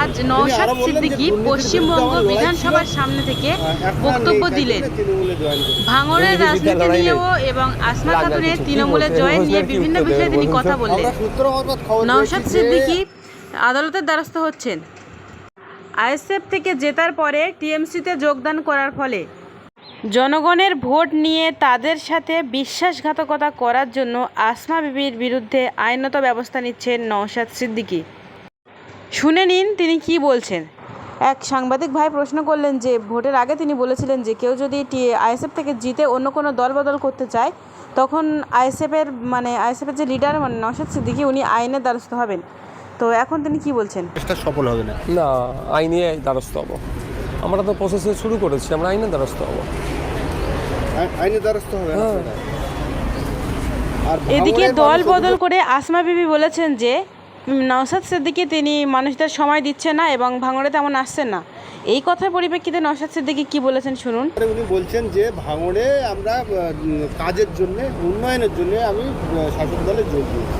আজ নওশাদ সিদ্দিকী পশ্চিমবঙ্গ বিধানসভার সামনে থেকে বক্তব্য দিলেন। ভাঙড়ের রাজনীতি নিয়েও এবং আসমা খাতুনের কিছু কি তৃণমূলে জয়েন নিয়ে বিভিন্ন বিষয়ে তিনি কথা বললেন। নওশাদ সিদ্দিকী আদালতের দ্বারস্থ হচ্ছেন। আইএসএফ থেকে জেতার পরে টিএমসিতে যোগদান করার ফলে জনগণের ভোট নিয়ে তাদের সাথে বিশ্বাসঘাতকতা করার জন্য আসমা বিবির বিরুদ্ধে আইনত ব্যবস্থা নিচ্ছেন নওশাদ সিদ্দিকী। শুনে নিন তিনি কি বলছেন। এক সাংবাদিক ভাই প্রশ্ন করলেন যে ভোটের আগে তিনি বলেছিলেন যে কেউ যদি টি আইএসএফ থেকে জিতে অন্য কোনো দল বদল করতে চায় তখন আইএসএফের মানে আইএসএফের যে লিডার মানে নওশাদ সিদ্দিকী উনি আইনের দ্বারস্থ হবেন। তো এখন তিনি কি বলছেন? চেষ্টা সফল হবে না। না আইনে দ্বারস্থ হব। আমরা তো প্রসেসে শুরু করেছি আমরা আইনে দ্বারস্থ হব। আই- আইনের দ্বারস্থ হবে হ্যাঁ। এদিকে দল বদল করে আসমা বিবি বলেছেন যে নওশাদ সিদ্দিকী তিনি মানুষদের সময় দিচ্ছেন না এবং ভাঙড়ে তেমন আসছেন না। এই কথার পরিপ্রেক্ষিতে নওশাদ সিদ্দিকী কি বলেছেন শুনুন। উনি বলছেন যে ভাঙড়ে আমরা কাজের জন্য উন্নয়নের জন্য আমি শাসক দলে যোগ দিয়েছি।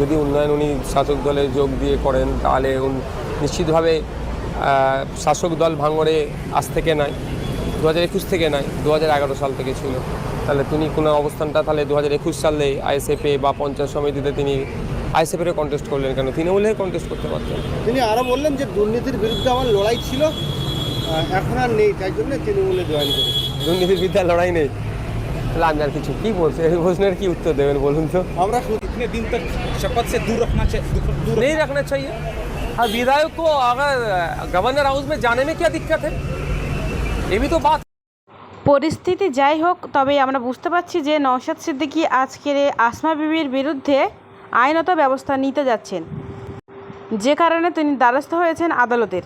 যদি উন্নয়ন উনি শাসক দলে যোগ দিয়ে করেন তাহলে নিশ্চিতভাবে শাসক দল ভাঙড়ে আজ থেকে নয় দু হাজার একুশ থেকে নয় দু হাজার এগারো সাল থেকে ছিল। তাহলে তিনি কোনো অবস্থানটা তাহলে দু হাজার একুশ সালে আইএসএফে বা পঞ্চায়েত সমিতিতে তিনি আইএসএফের কন্টেস্ট করলেন কেন তৃণমূলে কন্টেস্ট করতে পারতেন তিনি আরো বললেন যে দুর্নীতির বিরুদ্ধে আমার লড়াই ছিল আহ, এখন আর নেই তাই জন্য তৃণমূলে জয়েন করেছি দুর্নীতির বিদ্যা লড়াই নেই তাহলে আমি আর কিছু কী বলছি এই প্রশ্নের কি উত্তর দেবেন বলুন তো আমরা শুধু इतने दिन तक शपथ से दूर रखना चाहिए दूर नहीं रखना चाहिए हाँ विधायक को अगर गवर्नर हाउस में जाने में क्या दिक्कत है ये भी तो बात পরিস্থিতি যাই হোক তবে আমরা বুঝতে পারছি যে নওশাদ সিদ্দিকী আজকের এই আসমা বিবির বিরুদ্ধে আইনত ব্যবস্থা নিতে যাচ্ছেন। যে কারণে তিনি দ্বারস্থ হয়েছেন আদালতের।